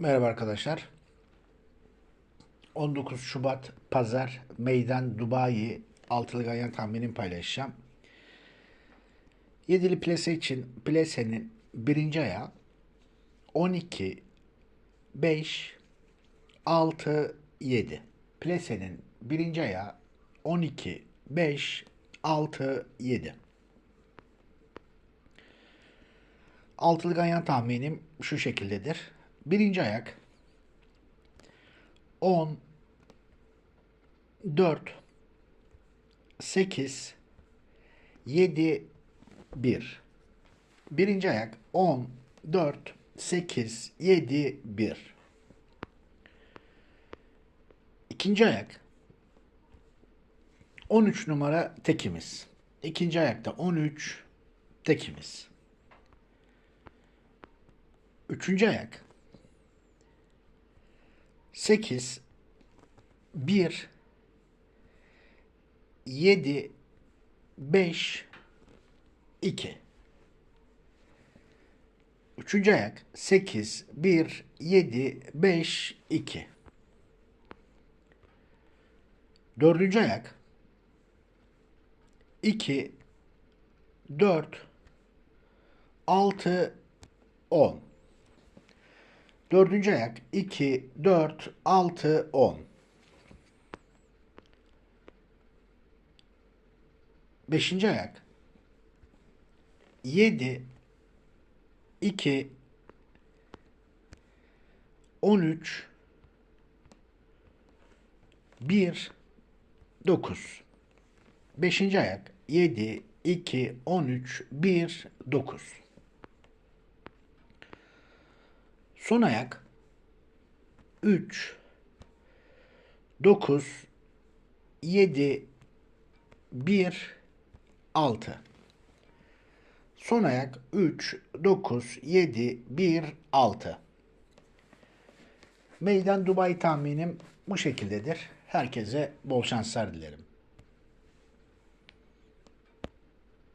Merhaba arkadaşlar. 19 Şubat Pazar Meydan Dubai altılı ganyan tahminimi paylaşacağım. Yedili plase için plasenin birinci ayağı 12 5 6 7. Plasenin birinci ayağı 12 5 6 7. Altılı ganyan tahminim şu şekildedir. Birinci ayak. 10 4 8 7 1 Birinci ayak. 10 4 8 7 1 İkinci ayak. 13 numara tekimiz. İkinci ayakta 13 tekimiz. Üçüncü ayak 8 1 7 5 2 Üçüncü ayak 8 1 7 5 2 Dördüncü ayak 2 4 6 10 Dördüncü ayak 2, 4, 6, 10. Beşinci ayak 7, 2, 13, 1, 9. Beşinci ayak 7, 2, 13, 1, 9. Son ayak. 3 9 7 1 6 Son ayak. 3 9 7 1 6 Meydan Dubai tahminim bu şekildedir. Herkese bol şanslar dilerim.